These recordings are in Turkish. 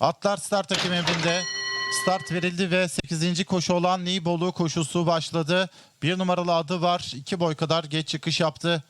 Atlar start takım emrinde. Start verildi ve 8. koşu olan Nibolu koşusu başladı. Bir numaralı adı var. 2 boy kadar geç çıkış yaptı.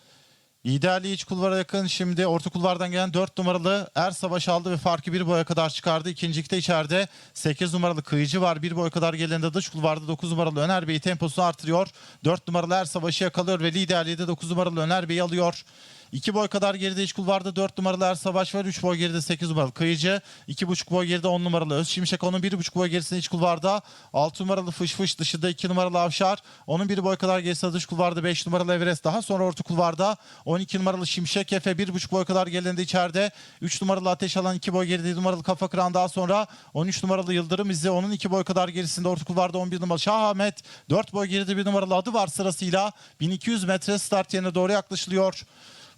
İdeali iç kulvara yakın şimdi orta kulvardan gelen 4 numaralı Er Savaş aldı ve farkı bir boya kadar çıkardı. İkincilikte içeride 8 numaralı Kıyıcı var. Bir boy kadar gelende dış kulvarda 9 numaralı Öner Bey temposunu artırıyor. 4 numaralı Er Savaş'ı yakalıyor ve liderliği de 9 numaralı Öner Bey alıyor. 2 boy kadar geride iç kulvarda 4 numaralı Er Savaş var. 3 boy geride 8 numaralı Kıyıcı. 2,5 boy geride 10 numaralı Öz Şimşek. Onun 1,5 boy gerisinde iç kulvarda 6 numaralı Fış Fış dışında 2 numaralı Avşar. Onun 1 boy kadar gerisinde dış kulvarda 5 numaralı Everest. Daha sonra orta kulvarda 12 numaralı Şimşek Efe 1,5 boy kadar gelende içeride. 3 numaralı Ateş Alan 2 boy geride 7 numaralı Kafa Kıran daha sonra 13 numaralı Yıldırım İzzi. Onun 2 boy kadar gerisinde orta kulvarda 11 numaralı Şah Ahmet. 4 boy geride 1 numaralı adı var sırasıyla. 1200 metre start yerine doğru yaklaşılıyor.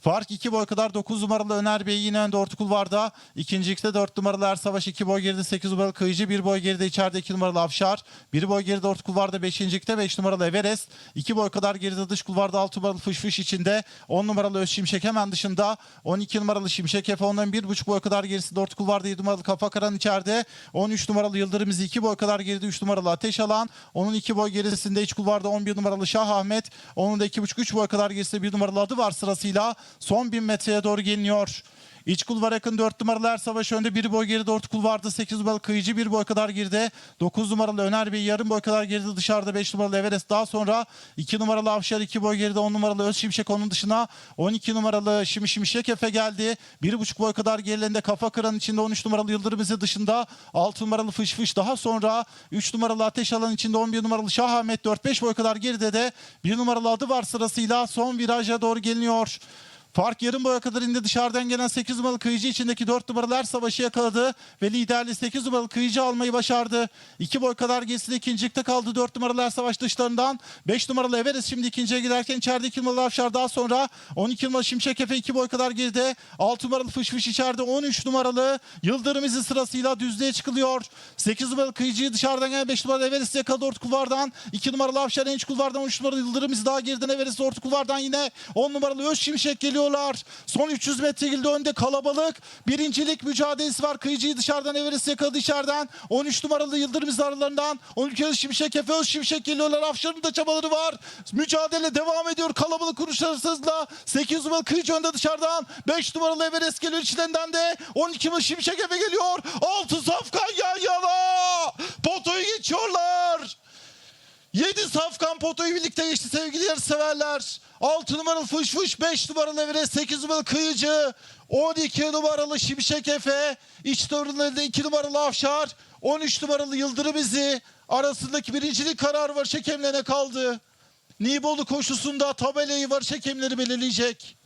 Fark 2 boy kadar 9 numaralı Öner Bey yine önde orta kulvarda. İkincilikte 4 numaralı Er Savaş 2 boy geride 8 numaralı Kıyıcı 1 boy geride içeride 2 numaralı Afşar. 1 boy geride orta kulvarda 5. 5 numaralı Everest. 2 boy kadar geride dış kulvarda 6 numaralı Fış Fış içinde. 10 numaralı Öz Şimşek hemen dışında. 12 numaralı Şimşek Efe onların 1,5 boy kadar gerisinde orta kulvarda 7 numaralı Kafa Karan içeride. 13 numaralı Yıldırım İzi 2 boy kadar geride 3 numaralı Ateş Alan. Onun 2 boy gerisinde iç kulvarda 11 numaralı Şah Ahmet. Onun da 2,5-3 boy kadar gerisinde 1 numaralı adı var sırasıyla. Son 1000 metreye doğru geliniyor. İç kulvara yakın 4 numaralı Er Savaş önde. 1 boy geride orta kulvarda 8 numaralı Kıyıcı 1 boy kadar geride. 9 numaralı Öner Bey yarım boy kadar geride. Dışarıda 5 numaralı Everest. Daha sonra 2 numaralı Avşar 2 boy geride. 10 numaralı Öz Şimşek onun dışına. 12 numaralı Şim Şimşek Efe geldi. 1,5 boy kadar gerilerinde kafa kıran içinde 13 numaralı Yıldırım İzi dışında. 6 numaralı Fış Fış. Daha sonra 3 numaralı Ateş Alan içinde 11 numaralı Şah Ahmet. 4-5 boy kadar geride de 1 numaralı adı var sırasıyla son viraja doğru geliniyor. Fark yarım boya kadar indi dışarıdan gelen 8 numaralı kıyıcı içindeki 4 numaralı Er Savaşı yakaladı ve liderliği 8 numaralı kıyıcı almayı başardı. 2 boy kadar gerisinde ikincilikte kaldı 4 numaralı Er Savaş dışlarından. 5 numaralı Everest şimdi ikinciye giderken içeride 2 numaralı Afşar daha sonra 12 numaralı Şimşek Efe 2 boy kadar geride. 6 numaralı Fış Fış içeride 13 numaralı Yıldırım izi sırasıyla düzlüğe çıkılıyor. 8 numaralı kıyıcıyı dışarıdan gelen 5 numaralı Everest yakaladı orta kulvardan. 2 numaralı Afşar en iç kulvardan 13 numaralı Yıldırım izi daha geriden Everest orta kulvardan yine 10 numaralı Öz Şimşek geliyorlar. Son 300 metre girdi önde kalabalık. Birincilik mücadelesi var. Kıyıcıyı dışarıdan Everest yakaladı içeriden. 13 numaralı Yıldırım izi aralarından. 12 numaralı Şimşek Efe Öz Şimşek geliyorlar. Afşar'ın da çabaları var. Mücadele devam ediyor. Kalabalık kuruşlarısızla. 8 numaralı Kıyıcı önde dışarıdan. 5 numaralı Everest geliyor içlerinden de. 12 numaralı Şimşek Efe geliyor. 6 Safkan yan yana. Potoyu geçiyorlar. 7 safkan potoyu birlikte geçti sevgili yarışseverler. 6 numaralı Fış Fış, 5 numaralı Everest, 8 numaralı Kıyıcı, 12 numaralı Şimşek Efe, iç torunlarında 2 numaralı Afşar, 13 numaralı Yıldırım İzi arasındaki birincilik kararı var hakemlerine kaldı. Nibolu koşusunda tabelayı var hakemleri belirleyecek.